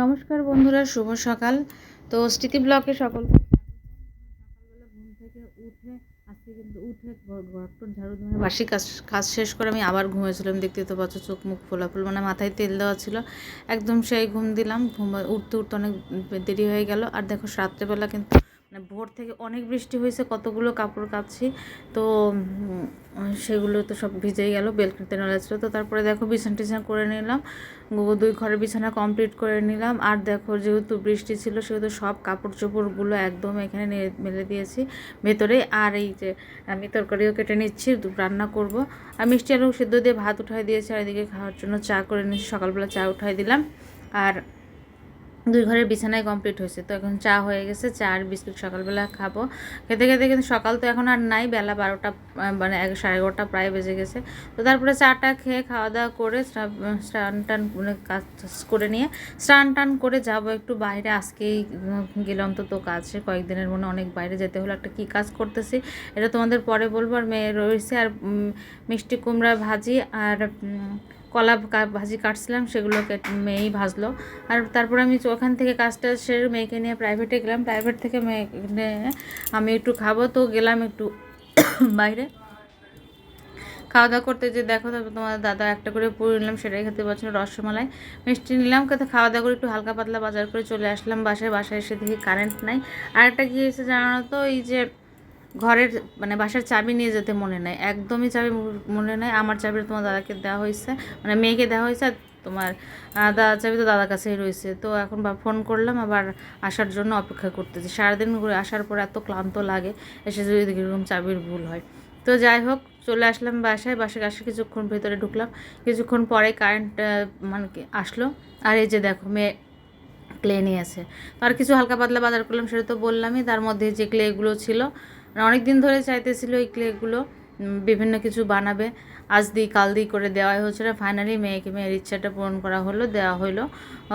নমস্কার বন্ধুরা, শুভ সকাল। তো স্মৃতি ব্লকে সকলকে। সকালবেলা ঘুম থেকে উঠে, আজকে কিন্তু উঠে ঘরটর ঝাড়ু দিয়ে বাসি কাজ কাজ শেষ করে আমি আবার ঘুমিয়েছিলাম। দেখতে তো পাচ্ছ চোখ মুখ ফোলাফুল মানে মাথায় তেল দেওয়া ছিল। একদম সেই ঘুম দিলাম, ঘুম, উঠতে উঠতে অনেক দেরি হয়ে গেল। আর দেখো, রাত্রেবেলা কিন্তু মানে ভোর থেকে অনেক বৃষ্টি হয়েছে, কতগুলো কাপড় কাচ্ছি তো সেগুলো তো সব ভিজেই গেল, বেলকুনিতে নড়া ছিল তো তারপরে দেখো বিছানা টিছানা করে নিলাম দুই ঘরের বিছানা কমপ্লিট করে নিলাম। আর দেখো যেহেতু বৃষ্টি ছিল, সেহেতু সব কাপড় চোপড়গুলো একদম এখানে মেলে দিয়েছি ভেতরে। আর এই যে আমি তরকারিও কেটে নিচ্ছি রান্না করব। আর মিষ্টি আলু সেদ্ধ দিয়ে ভাত উঠাই দিয়েছি, আর এদিকে খাওয়ার জন্য চা করে নিচ্ছি। সকালবেলা চা উঠাই দিলাম। আর দুই ঘরের বিছানায় কমপ্লিট হয়েছে। তো এখন চা হয়ে গেছে, চা আর বিস্কুট সকালবেলা খাব। খেতে খেতে কিন্তু সকাল তো এখন আর নাই, বেলা বারোটা মানে সাড়ে এগারোটা প্রায় বেজে গেছে। তো তারপরে চাটা খেয়ে খাওয়া দাওয়া করে স্নান টান মানে কাজ করে নিয়ে স্নান টান করে যাব একটু বাইরে। আজকেই গেলাম তো তো কাছে কয়েকদিনের মনে অনেক বাইরে যেতে হলো। একটা কী কাজ করতেছি এটা তোমাদের পরে বলব। আর মেয়ে রয়েছে আর মিষ্টি কুমড়া ভাজি আর কলা ভাজি কাটছিলাম সেগুলো কেট- মেয়েই ভাজলো। আর তারপর আমি ওখান থেকে কাজটা সেরে মেয়েকে নিয়ে প্রাইভেটে গেলাম। প্রাইভেট থেকে নিয়ে আমি একটু খাব, তো গেলাম একটু বাইরে। খাওয়া দাওয়া করতে যে দেখো তারপর তোমার দাদা একটা করে পুরো নিলাম, সেটাই খেতে পারছিল রসমালাই। মিষ্টি নিলাম, খেতে খাওয়া দাওয়া করে একটু হালকা পাতলা বাজার করে চলে আসলাম বাসায়। বাসায় এসে দেখি কারেন্ট নাই। আর একটা কী হয়েছে জানো তো, এই যে ঘরের মানে বাসার চাবি নিয়ে যেতে মনে নেই। একদমই চাবি মনে নেই। আমার চাবি তোমার দাদাকে দেওয়া হয়েছে মানে মেয়েকে দেওয়া হয়েছে আর তোমার দাদা চাবি তো দাদার কাছেই রয়েছে তো এখন বা ফোন করলাম, আবার আসার জন্য অপেক্ষা করতেছি। সারাদিন ঘুরে আসার পর এত ক্লান্ত লাগে, এসে যদি এরকম চাবির ভুল হয়। তো যাই হোক, চলে আসলাম বাসায়। বাসায় আসে কিছুক্ষণ ভেতরে ঢুকলাম। কিছুক্ষণ পরে কারেন্ট মানে আসলো। আর এই যে দেখো, মেয়ে ক্লে নিয়ে আছে। তো আর কিছু হালকা পাতলা বাজার করলাম, সেটা তো বললামই। তার মধ্যে যে ক্লেগুলো ছিল অনেক দিন ধরে চাইতেছিল এই ক্লেগুলো বিভিন্ন কিছু বানাবে। আজ দিই, কাল দিই করে দেওয়াই হচ্ছে না। ফাইনালি মেয়েকে, মেয়ের ইচ্ছাটা পূরণ করা হলো, দেওয়া হলো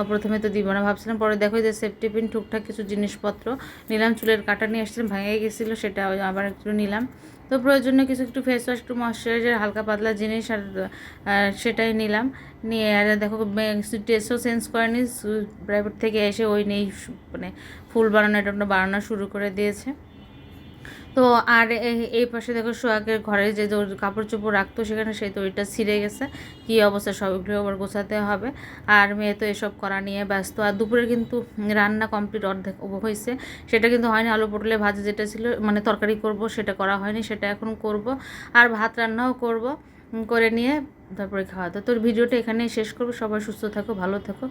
প্রথমে তো দিব না ভাবছিলাম, পরে দেখো যে সেফটি পিন টুকটাক কিছু জিনিসপত্র। নিলাম, চুলের কাটা নিয়ে আসছিলাম, ভেঙে গেছিল, সেটা আবার একটু নিলাম। তো প্রয়োজনীয় কিছু একটু ফেস ওয়াশ একটু ময়শ্চারাইজার হালকা পাতলা জিনিস আর সেটাই নিলাম। নিয়ে আর দেখো টেস্টও চেঞ্জ করেনি প্রাইভেট থেকে এসে ওই নেই মানে ফুল বানানো, এটা বানানো শুরু করে দিয়েছে। তো আর এই- পাশে দেখো সোহাগের ঘরে যে কাপড় চোপড় রাখতো, সেখানে সেই দড়িটা ছিঁড়ে গেছে। কী অবস্থা সবগুলো আবার গোছাতে হবে। আর মেয়ে তো এসব করা নিয়ে ব্যস্ত। আর দুপুরে কিন্তু রান্না কমপ্লিট অর্ধেক হয়েছে। সেটা কিন্তু হয়নি, আলু পটলে ভাজি যেটা ছিল মানে তরকারি করব, সেটা করা হয়নি, সেটা এখন করব। আর ভাত রান্নাও করব করে নিয়ে তারপরে খাওয়া দাওয়া। তোর ভিডিওটা এখানেই শেষ করব। সবাই সুস্থ থাকো, ভালো থাকো।